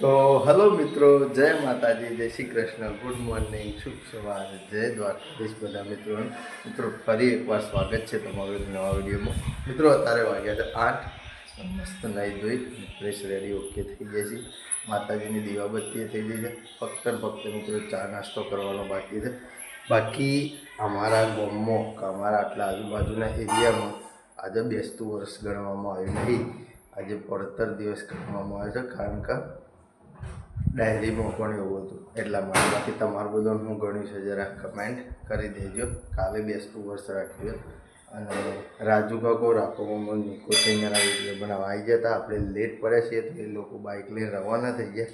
તો હલો મિત્રો જય માતાજી જય શ્રી કૃષ્ણ ગુડ મોર્નિંગ શુભ સવાર જય દ્વારકાધીશ બધા મિત્રો મિત્રો, ફરી એકવાર સ્વાગત છે તમારું એક નવા વિડીયોમાં. મિત્રો, અત્યારે વાગ્યા છે આઠ. મસ્ત નાહી ધોઈ ફ્રેશ રેડી ઓકે થઈ ગયા છે માતાજીની દીવાબત્તી થઈ ગઈ છે. ફક્ત ને ફક્ત મિત્રો ચા નાસ્તો કરવાનો બાકી છે. બાકી અમારા ગામમાં, કે અમારા આટલા આજુબાજુના એરિયામાં આજે બેસતું વર્ષ ગણવામાં આવ્યું નહીં. આજે પડતર દિવસ ગણવામાં આવે છે. કારણ કે ડાયરીમાં પણ એવું હતું. એટલા માટે બાકી તમારું બધું હું ગણ્યું છે જરા કમેન્ટ કરી દેજો. કાલે બેસતું વર્ષ રાખ્યું અને રાજુ કાકો રાખવામાં નિકો થઈને વીડિયો બનાવવા આવી ગયા હતા. આપણે લેટ પડ્યા છીએ તો એ લોકો બાઇક લઈને રવાના થઈ ગયા.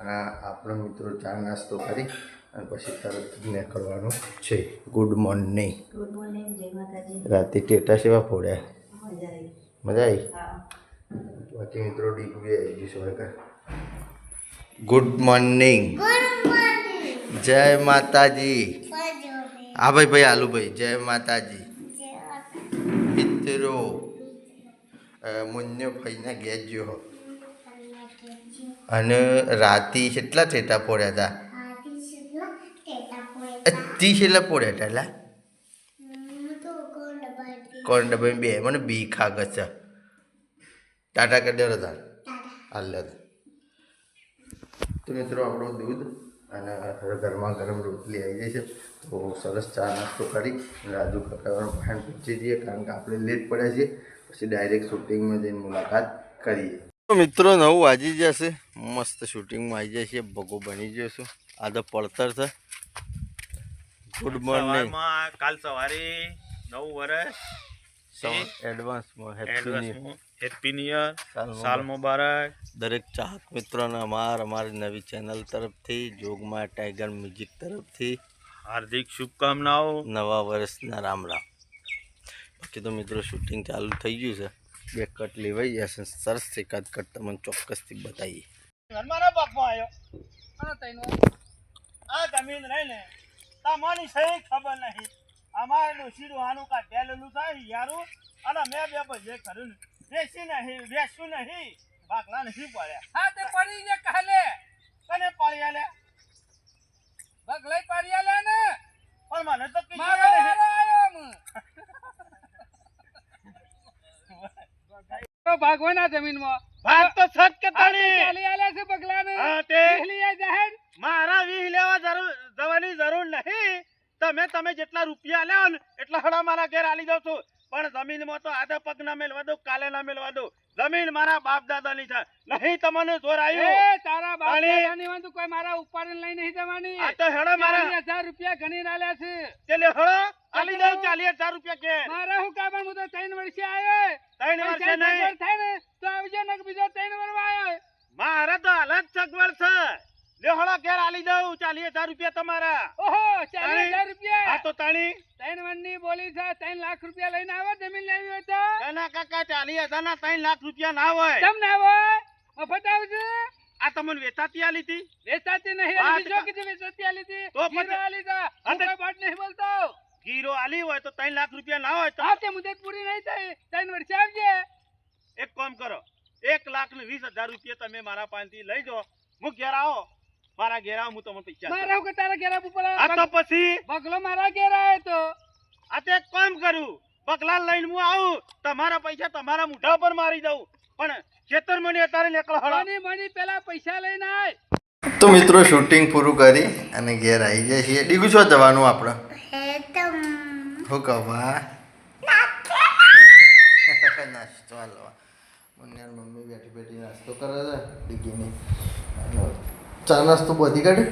અને આપણો મિત્રો ચા નાસ્તો કરી અને પછી તરત નીકળવાનું છે. ગુડ મોર્નિંગ ગુડ મોર્નિંગ જય માતાજી. રાતે ટેટા સેવા ફોડ્યા. મજા આવી. મજા આવી? બાકી મિત્રો ડીપ બી આવી ગઈ છે ગુડ મોર્નિંગ જય માતાજી. હા ભાઈ ભાઈ આલુભાઈ જય માતાજી. મિત્રો મુન્યો ભાઈના ઘેર ગયો. અને રાતે કેટલા ટેટા પોડ્યા હતા ત્રીસ એટલા? પોડ્યા હતા એટલા કોણ ડબ્બા બે મને બી ખાગ છે. ટાટા કરી હતા હાલ તો મિત્રો આપણું દૂધ અને ગરમા ગરમ રોટલી આવી જાય છે. તો સરસ ચા નાસ્તો કરી રાજુ કાકાનો ભાન પહોંચી જઈએ કારણ કે આપણે લેટ પડ્યા છીએ. પછી ડાયરેક્ટ શૂટિંગમાં જઈને મુલાકાત કરીએ. મિત્રો નવું વાજી જશે. મસ્ત શૂટિંગમાં આવી જાય છે ભગો બની જશું આ તો પડતર છે. ગુડ મોર્નિંગ કાલ સવારે નવ વર્ષ. એડવાન્સમાં હેપી હેપી નિયર સાલ મુબારક. દરેક ચાહક મિત્રોને અમાર અમારી નવી ચેનલ તરફથી જોગમાં ટાઈગર મ્યુઝિક તરફથી હાર્દિક શુભકામનાઓ. નવા વર્ષના રામ રામ. બાકી તો મિત્રો શૂટિંગ ચાલુ થઈ ગયું છે. બે કટ લેવાઈ જશે સરસ એકાદ કટ તમને ચોક્કસથી બતાવીએ. ઘરમાંના પાકમાં આવ્યો આ જમીન રહી તમારી સહી ખબર નહીં. અમારે ડોસીડું આનું કાઢેલું થાય યારું? અને મેં બે પછી કર્યું ને બેસી નહીં બેસું નહીં. બાકલા નહીં પડ્યા. હા તે પડી ને કાલે. કને પડી આલે. બગલાઈ પડી આલે ને. પણ મને તો કીધું મારો નહીં. વારો આયો મ. તો ભાગવાના જમીનમાં. ભાગ તો સત કે આ તે ચાલી આલે છે બગલાને. હા, તે. પહેલી જાહેર. મારા વીહ લેવા જરૂર જવાની જરૂર નહીં. તમે તમે જેટલા રૂપિયા લ્યો ને એટલા હડા મારા ઘેર આલી જાવ છું. પણ જમીનમાં તો આધા પગ ના મેળવા દો કાલે ના મેળવા દો. જમીન મારા બાપ દાદાની છે. નહીં તમને જોર આવ્યું. તારા બાપ. દાદાની વાંધો કોઈ મારા ઉપર લઈ નહીં જવાની. આ તો હેડો મારા. ચાલીસ હજાર રૂપિયા ગણીને નાલ્યા છે. ચલે હળો આલી દઉં ચાલીસ હજાર રૂપિયા કે. મારે હું કામ હું તો ત્રણ વર્ષે આવ્યો ત્રણ વર્ષે નહીં. થાય ને તો આવજો ને બીજો ત્રણ વર્ષ આવ્યો મારા તો હાલત સગવડ છે. લે હળો ઘેર આલી દઉં. ચાલીસ હજાર રૂપિયા તમારા. ઓહો ચાલીસ હજાર રૂપિયા? આ તો તાણી. ત્રણ વનની બોલી છે ત્રણ લાખ રૂપિયા લઈને આવો જમીન લેવી હોય તો. એના કાકા ચાલીસ હજાર ના ત્રણ લાખ રૂપિયા ના હોય. કેમ ના હોય? મફત આવશે આ તમને વેચાતી આલી હતી. વેચાતી નહીં ક- કીધું વેચાતી આલી હતી. તો ગીરો આલી તા હું કોઈ વાત નહીં બોલતો. ગીરો આલી હોય તો ત્રણ લાખ રૂપિયા ના હોય તો. આ તે મુદત પૂરી નહીં થાય ત્રણ વર્ષે આવજે. એક કામ કરો. એક લાખ ને વીસ હજાર રૂપિયા તમે મારા પાસેથી લઈ જાઓ. હું ઘેર આવો. મારા ઘેરા હું તમને પૈસા. મારા હું કે તારા ઘેરા ઉપર આ તો પછી બગલો મારા ઘેરા આવ્યો તો. આ તો એક કામ કરું. બગલા લઈને હું આવું. તમારા પૈસા તમારા મુઠા પર મારી દઉં. પણ ખેતર મને અત્યારે નીકળો હળો. મની મની પેલા પૈસા લઈને આય. તો મિત્રો શૂટિંગ પૂરું કરી અને ઘેર આવી જાય છે ડીગું છો જવાનું આપણે હું કહેવા નાસ્તો હાલવા. મમ્મી બેઠી બેઠી નાસ્તો કરે છે ડીગીની. ચા નાસ્તો બધી કાઢે?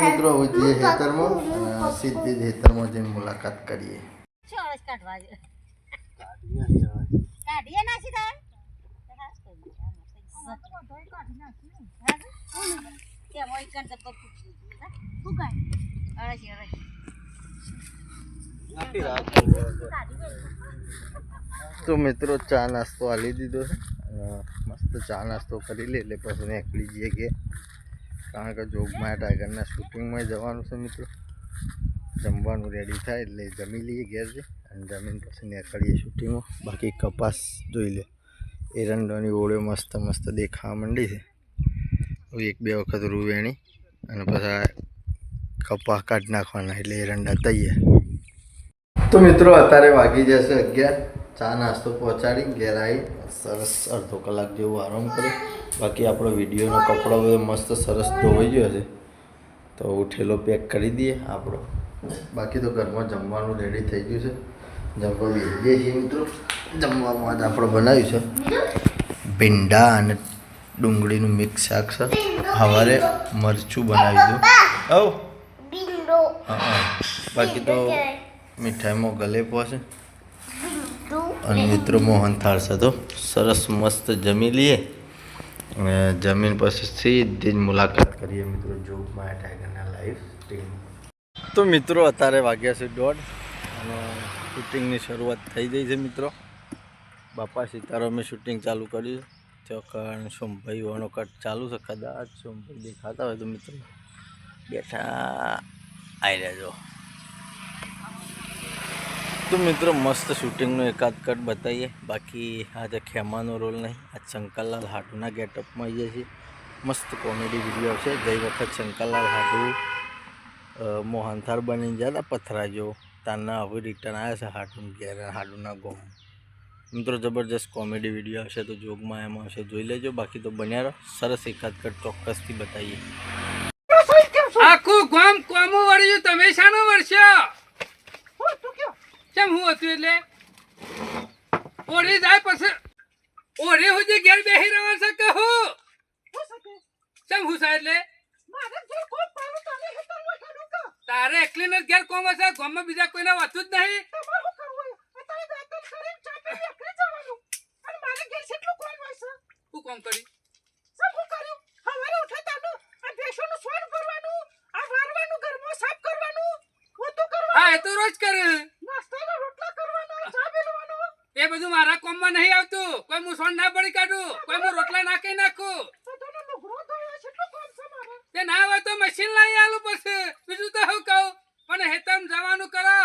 મિત્રો હવે જઈએ ખેતરમાં અને સીધી જ જઈને મુલાકાત કરીએ. કાઢ? તો મિત્રો ચા નાસ્તો આલી દીધો છે. મસ્ત ચા નાસ્તો કરી લે એટલે પછી નીકળી જઈએ કે કારણ કે જોગમાં ટાઈગરના શૂટિંગમાં જવાનું છે મિત્રો. જમવાનું રેડી થાય એટલે જમી લઈએ ઘેર જે અને જમીન પછી નીકળીએ શૂટિંગમાં. બાકી કપાસ જોઈ લે. એરંડોની ઓળીઓ મસ્ત મસ્ત દેખાવા માંડી છે. એક બે વખત રૂવેણી અને પછી કપા કાઢી નાખવાના એટલે એરંડા તૈયાર. તો મિત્રો અત્યારે વાગી જશે અગિયાર. ચા નાસ્તો પહોંચાડી ઘેર આવી સરસ અડધો કલાક જેવો આરામ કર્યો. બાકી આપણો વિડીયોનો કપડો બધો મસ્ત સરસ ધોવાઈ ગયો છે. તો ઉઠેલો પેક કરી દઈએ આપણો. બાકી તો ઘરમાં જમવાનું રેડી થઈ ગયું છે. જમવા બેસીએ છીએ મિત્રો. જમવામાં જ આપણે બનાવ્યું છે ભીંડા અને ડુંગળીનું મિક્સ શાક છે. સવારે મરચું બનાવી દઉં હા હા. બાકી તો મીઠાઈમાં ગલે પહોંચે અને મિત્રો મોહન થાળ છે સરસ મસ્ત જમી લઈએ. અને જમીન પછી સીધી જ મુલાકાત કરીએ મિત્રો જોગમાં ટાઈગરના લાઈવ સ્ટ્રીમ તો મિત્રો અત્યારે વાગ્યા છે દોઢ અને શૂટિંગની શરૂઆત થઈ ગઈ છે મિત્રો. બાપા સીતારામે શૂટિંગ ચાલુ કર્યું છે. ચોકણ સોમભાઈ વાળો કટ ચાલુ છે. કદાચ સોમભાઈ દેખાતા હોય તો મિત્રો બેઠા આવી રહ્યા જો. તો મિત્રો, મસ્ત શૂટિંગનો એકાદ કટ બતાવીએ. બાકી આજે ખેમાનો રોલ નહીં આજ શંકરલાલ હાટુના ગેટઅપમાં આવીએ છીએ. મસ્ત કોમેડી વીડિયો છે. ગઈ વખત શંકરલાલ હાટુ મોહનથાર મોહનથાળ બનીને જતા પથરા જો તારના હવે રિટર્ન આવ્યા છે હાટુન ઘેર હાટુના ગોમ. મિત્રો, જબરજસ્ત કોમેડી વીડિયો આવશે તો જોગમાં એમાં આવશે જોઈ લેજો. બાકી તો બન્યા રહો. સરસ એકાદ કટ ચોક્કસથી બતાવીએ. આખું ગામ કોમું વળ્યું. તમે શાનું વળશો? કેમ હું હતું એટલે? ઓઢી જાય પછી. ઓઢી સુધી ઘેર બેસી રહેવાનું છે કે હું? કેમ હું છે એટલે? તારે એકલી ને ઘેર કોમ હશે ગામમાં બીજા કોઈને વાતું જ નહીં. શું કોમ કરી? હા એ તો રોજ કરે. એ બધું મારા કોમમાં નહીં આવતું. કોઈ હું સોન ના પડી કાઢું. કોઈ હું રોટલા નાખી નાખું. તે ના હોય તો મશીન લઈ આલું પછી. બીજું તો હું કહું? પણ હેતમ જવાનું કરો.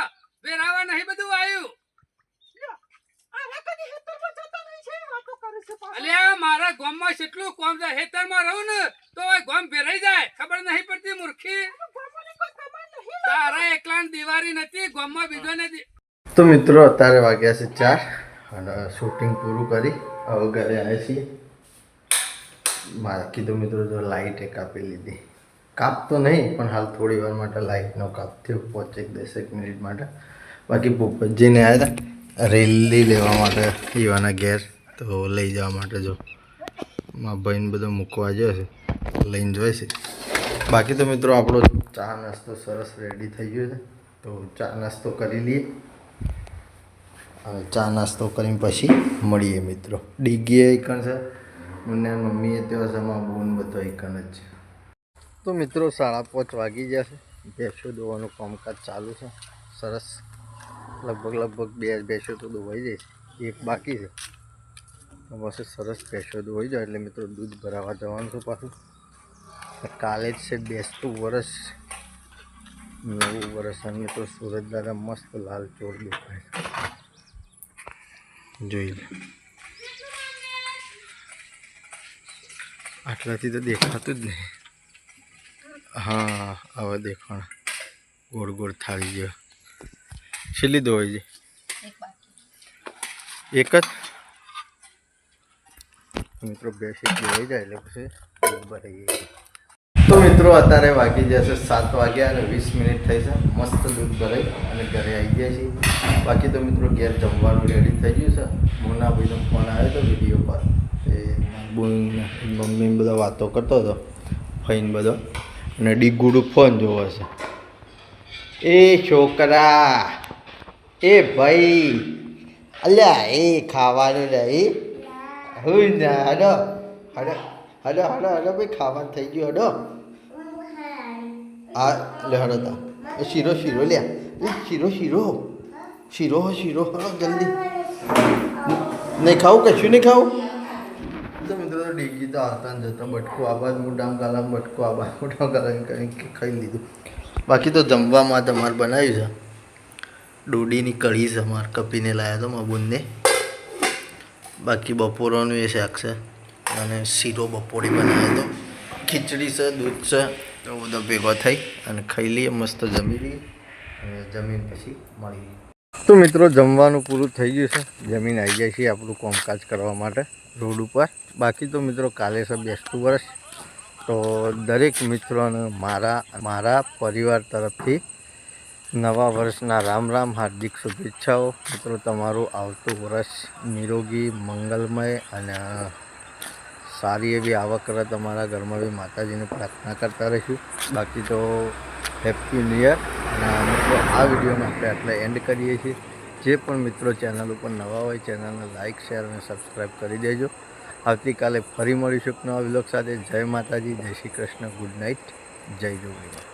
વેરાવા નહીં બધું આવ્યું અલ્યા મારા ગામમાં કેટલું કોમ છે. હેતરમાં રહું ને તો ગામ ભેરાઈ જાય. ખબર નહીં પડતી મૂર્ખી. તારા એકલા દિવાળી નથી ગામમાં બીજો નથી તો મિત્રો અત્યારે વાગ્યા છે ચાર. અને શૂટિંગ પૂરું કરી, હવે ઘરે આવ્યા છીએ. બાકી તો મિત્રો જો લાઇટ એક કાપી લીધી. કાપ તો નહીં, પણ હાલ થોડી વાર માટે લાઇટનો કાપ થયો પાંચેક દસેક મિનિટ માટે. બાકી ભૂપતજીને આવ્યા હતા રેલી લેવા માટે, ઈવાના ઘેર. તો લઈ જવા માટે જો, મારા ભાઈને બધો મૂકવા ગયો છે, લઈને જોઈએ છે. બાકી તો મિત્રો આપણો ચા નાસ્તો સરસ રેડી થઈ ગયો છે. તો ચા નાસ્તો કરી લઈએ. હવે ચા નાસ્તો કરીને પછી મળીએ મિત્રો. ડીગીએ એકણ છે. મને મમ્મીએ છે મારા બોન બધો એકણ જ છે. તો મિત્રો સાડા પાંચ વાગી ગયા છે. ભેંસો દોવાનું કામકાજ ચાલુ છે. સરસ. લગભગ લગભગ બે ભેંસો તો દોવાઈ જાય એક બાકી છે. તો પછી સરસ ભેંસો દોવાઈ જાય એટલે મિત્રો દૂધ ભરાવા જવાનું છે પાછું. કાલે જ છે બેસતું વરસ. નવું વરસ અને મિત્રો સુરત દાદા મસ્ત લાલ ચોર દેખાય છે. જોઈ લે. આટલાથી તો દેખાતું જ નહીં. હા હવે દેખાણ. ગોળ ગોળ થાળી જેવા છેલ્લી હોય છે એક જ? મિત્રો બે સીટ દોવાઈ જાય એટલે પછી ભરાઈ જાય તો મિત્રો અત્યારે વાગી જશે સાત વાગ્યા અને વીસ મિનિટ થઈ છે. મસ્ત દૂધ ભરાઈ અને ઘરે આવી ગયા છીએ. બાકી તો મિત્રો ઘેર જમવાનું રેડી થઈ ગયું છે. મુનાભાઈનો ફોન આવ્યો હતો વીડિયો પર. એ બોન મમ્મી બધા વાતો કરતો હતો ફઈન બધો. અને ડીગુડું ફોન જોવો છે. એ છોકરા એ ભાઈ અલ્યા એ ખાવાનું રહી હું ના હડો હડો હલો હલો હડો ભાઈ ખાવાનું થઈ ગયું હડો. આ લે હડો શીરો શીરો શીરો લે. શીરો શીરો. શીરો, હો, શીરો. હડો જલ્દી. નહીં ખાવું? કશું નહીં ખાવું? તો મિત્રો તો ડીગી તો આવતા જતા બટકું આબાદ મોટામ ગાલા બટકું આબાદ મોટામ ગાલા કંઈક ખાઈ લીધું. બાકી તો જમવામાં તમારે બનાવ્યું છે. ડોડીની કઢી છે અમારે. કપીને લાવ્યા હતો મારા બાકી બપોરોનું એ શાક છે. અને શીરો બપોરે બનાવ્યો હતો ખીચડી છે, દૂધ છે. તો બધો ભેગો થઈ અને ખાઈ લઈએ, મસ્ત જમી લઈએ અને જમીન પછી મળીએ તો મિત્રો, જમવાનું પૂરું થઈ ગયું છે. જમીન આવી જાય છે આપણું કામકાજ કરવા માટે રોડ ઉપર. બાકી તો મિત્રો, કાલે છે બેસતું વર્ષ. તો દરેક મિત્રોને મારા મારા પરિવાર તરફથી નવા વર્ષના રામ રામ હાર્દિક શુભેચ્છાઓ. મિત્રો, તમારું આવતું વર્ષ નિરોગી, મંગલમય અને સારી એવી આવક કરે તમારા ઘરમાં બી માતાજીને પ્રાર્થના કરતા રહીશું. બાકી તો હેપી ન્યુ યર. અને મિત્રો, આ વિડીયોને આપણે આટલે એન્ડ કરીએ છીએ. જે પણ મિત્રો ચેનલ ઉપર નવા હોય, ચેનલને લાઇક શેર અને સબસ્ક્રાઈબ કરી દેજો. આવતીકાલે ફરી મળીશું નવા વિલોક સાથે. જય માતાજી, જય શ્રી કૃષ્ણ. Good night. જય જોગી